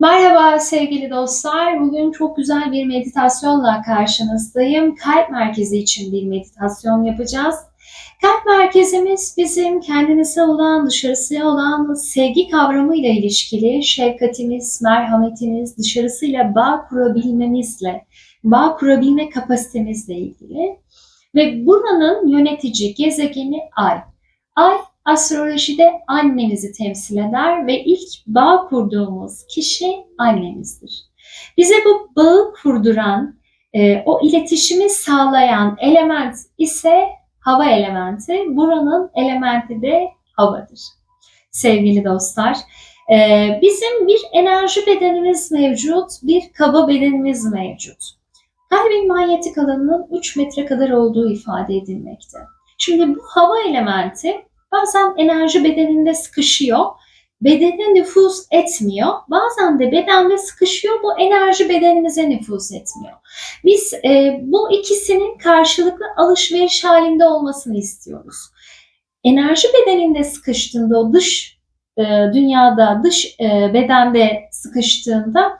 Merhaba sevgili dostlar. Bugün çok güzel bir meditasyonla karşınızdayım. Kalp merkezi için bir meditasyon yapacağız. Kalp merkezimiz bizim kendimize olan, dışarısıya olan sevgi kavramıyla ilişkili, şefkatimiz, merhametimiz, dışarısıyla bağ kurabilmemizle, bağ kurabilme kapasitemizle ilgili. Ve buranın yönetici gezegeni Ay. Ay astrolojide annemizi temsil eder ve ilk bağ kurduğumuz kişi annemizdir. Bize bu bağı kurduran, e, o iletişimi sağlayan element ise hava elementi. Buranın elementi de havadır. Sevgili dostlar, e, bizim bir enerji bedenimiz mevcut, bir kaba bedenimiz mevcut. Kalbin manyetik alanının 3 metre kadar olduğu ifade edilmekte. Şimdi bu hava elementi Bazen enerji bedeninde sıkışıyor. Bedene nüfuz etmiyor. Bazen de bedende sıkışıyor. Bu enerji bedenimize nüfuz etmiyor. Biz e, bu ikisinin karşılıklı alışveriş halinde olmasını istiyoruz. Enerji bedeninde sıkıştığında o dış e, dünyada, dış e, bedende sıkıştığında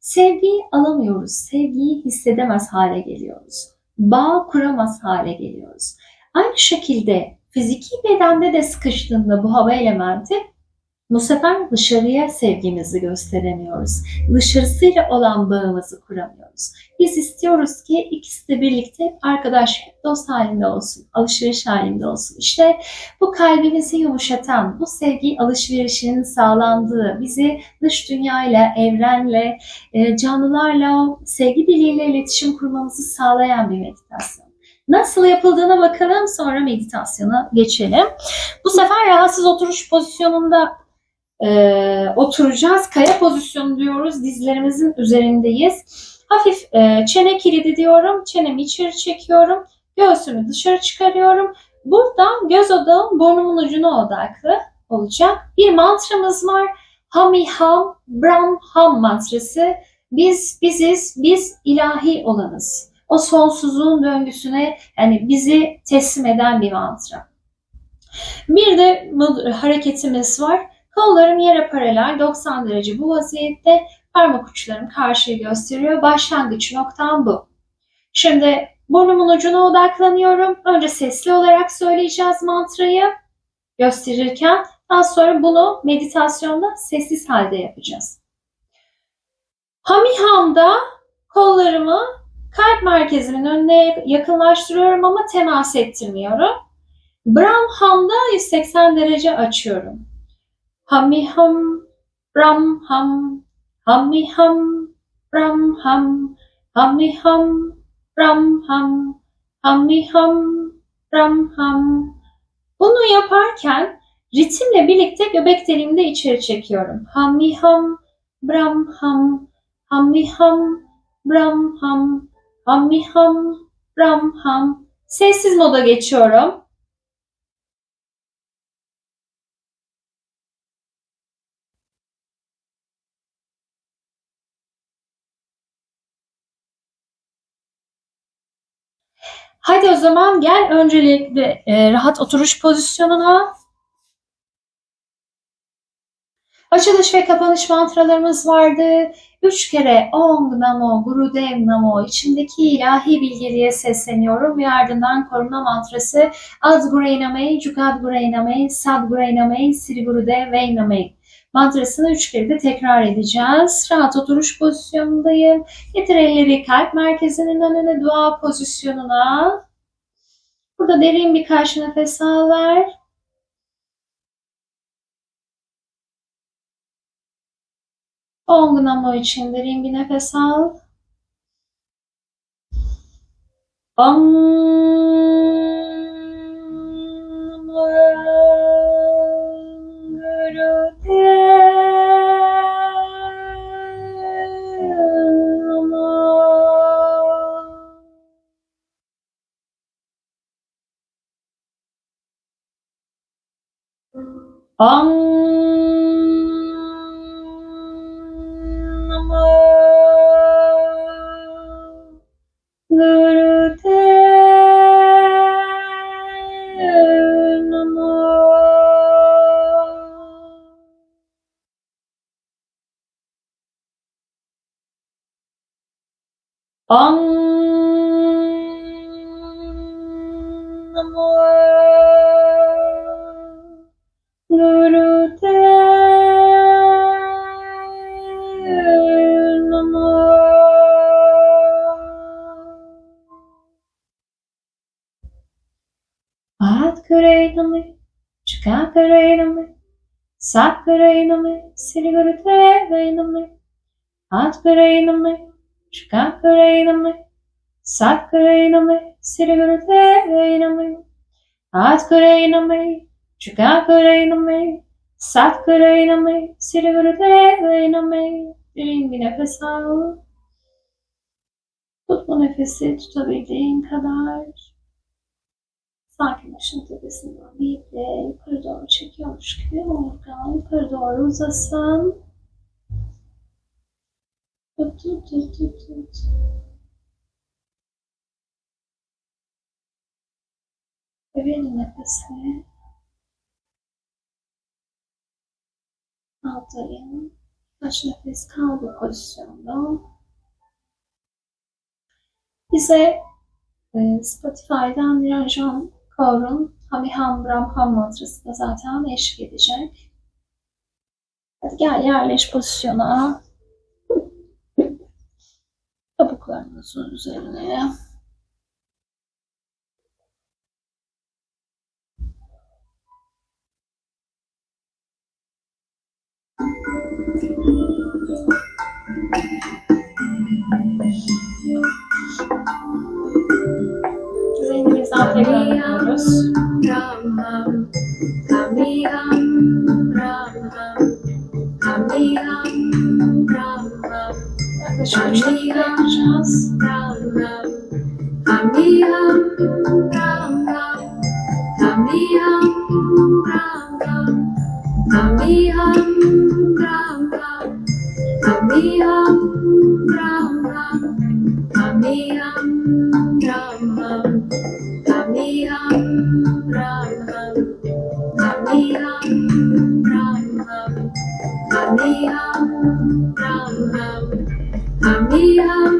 sevgiyi alamıyoruz. Sevgiyi hissedemez hale geliyoruz. Bağ kuramaz hale geliyoruz. Aynı şekilde fiziki bedende de sıkıştığında bu hava elementi bu sefer dışarıya sevgimizi gösteremiyoruz. Dışarısıyla olan bağımızı kuramıyoruz. Biz istiyoruz ki ikisi de birlikte arkadaş, dost halinde olsun, alışveriş halinde olsun. İşte bu kalbimizi yumuşatan, bu sevgi alışverişinin sağlandığı, bizi dış dünyayla, evrenle, e, canlılarla, sevgi diliyle iletişim kurmamızı sağlayan bir meditasyon. Nasıl yapıldığına bakalım sonra meditasyona geçelim. Bu sefer rahatsız oturuş pozisyonunda e, oturacağız. Kaya pozisyonu diyoruz. Dizlerimizin üzerindeyiz. Hafif e, çene kilidi diyorum. Çenemi içeri çekiyorum. Göğsümü dışarı çıkarıyorum. Buradan göz odağım burnumun ucuna odaklı olacak. Bir mantramız var. Hami Ham Brahm Ham mantrası. Biz biziz, biz ilahi olanız o sonsuzluğun döngüsüne yani bizi teslim eden bir mantra. Bir de hareketimiz var. Kollarım yere paralel 90 derece bu vaziyette parmak uçlarım karşıya gösteriyor. Başlangıç noktam bu. Şimdi burnumun ucuna odaklanıyorum. Önce sesli olarak söyleyeceğiz mantrayı gösterirken. Daha sonra bunu meditasyonda sessiz halde yapacağız. Hamiham'da kollarımı Kalp merkezimin önüne yakınlaştırıyorum ama temas ettirmiyorum. Brahmham'da 180 derece açıyorum. Hamiham, Brahmham, Hamiham, Brahmham, Hamiham, Brahmham, Hamiham, Brahmham. Bunu yaparken ritimle birlikte göbek deliğimde içeri çekiyorum. Hamiham, Brahmham, Hamiham, Brahmham, Hammiham, Ramham. Sessiz moda geçiyorum. Hadi o zaman gel öncelikle e, rahat oturuş pozisyonuna. Açılış ve kapanış mantralarımız vardı. Üç kere Om Namo Gurudev Namo içindeki ilahi bilgeliğe sesleniyorum ve ardından koruma mantrası Ad Gureynamey, Jugad Gureynamey, Sad Gureynamey, Sri Gurudev Veynamey mantrasını üç kere de tekrar edeceğiz. Rahat oturuş pozisyonundayım. Getir elleri kalp merkezinin önüne dua pozisyonuna. Burada derin birkaç nefes al ver. Ong Namo için derin bir nefes al. Om Om Om Адгрейдами, Чикагрейдами, Сакрейдами, Сильвердейдами, Адгрейдами, క్షికాగ్రయనమై సాగ్రయనమై సిరిగురుదేనమై ఆత్కరయనమై క్షికాగ్రయనమై సాత్కరయనమై సిరిగురుదేనమై Derin bir nefes al. Tut bu nefesi tutabildiğin kadar. Sanki başın tepesinden bir iple yukarı doğru çekiyormuş gibi omurgan yukarı doğru uzasın. Tut tut tut tut verin nefesi. Aldayım. Kaç nefes kal pozisyonda. Bize e, Spotify'dan Niranjan Kaur'un Hamiham Brahman mantrası da zaten eşlik edecek. Hadi gel yerleş pozisyona kabuklarımızın üzerine Rengimizden tekrar yapıyoruz. Też omijam czas, ramram Omijam, ramram Omijam, ramram Omijam, ramram Omijam, ramram Omijam, ramram Omijam, ramram Omijam, ramram Omijam, ramram we.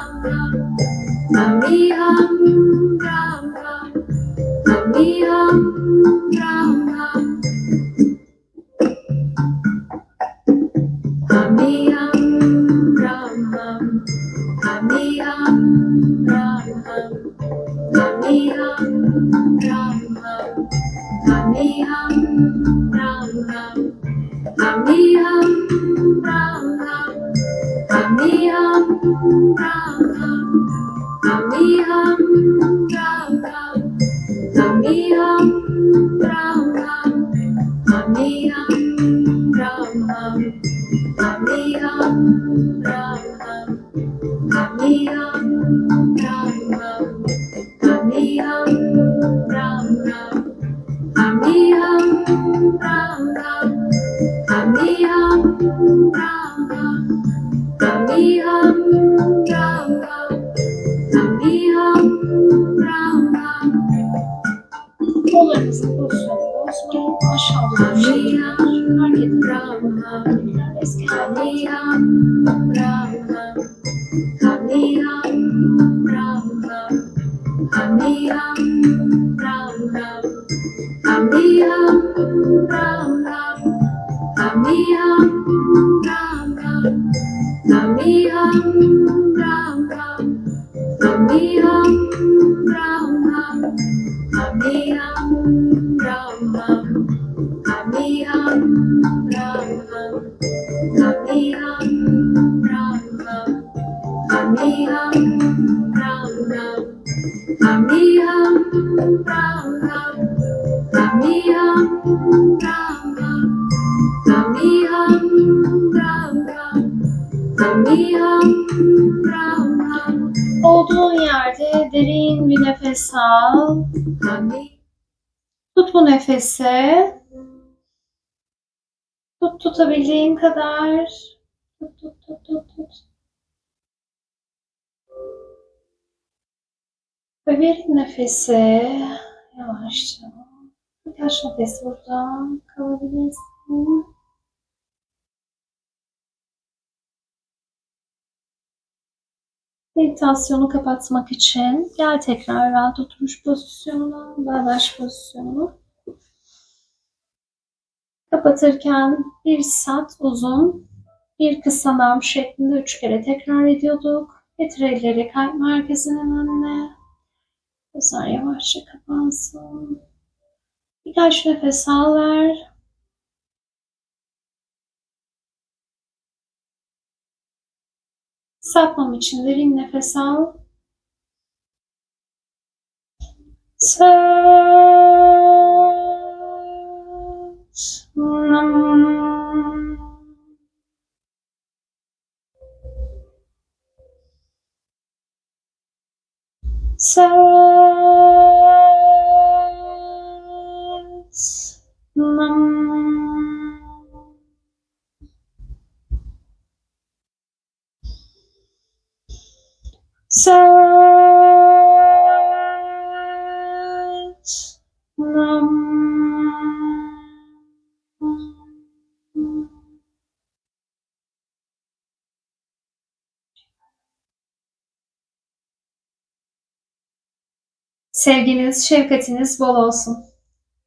Ami hum, ram ram, ami hum. Hare Ram, Ram Ram, Hare Ram, Ram Ram, Hare Ram, Ram Ram, Hare Ram, Ram Ram, Hare Ram, Ram Ram, Hare Ram, Ram Ram, Hare Ram, Ram Ram. Olduğun yerde derin bir nefes al. Tut bu nefesi. Tut tutabildiğin kadar. Tut tut tut tut tut. Ve bir nefesi yavaşça. Birkaç nefes burada kalabilirsin. Meditasyonu kapatmak için gel tekrar rahat oturmuş pozisyonuna, bağdaş pozisyonuna. Kapatırken bir sat uzun, bir kısa nam şeklinde üç kere tekrar ediyorduk. Getir elleri kalp merkezinin önüne. Gözler yavaşça kapansın. Birkaç nefes al ver. Satmam için derin nefes al. Satnam. Sevginiz, şefkatiniz bol olsun.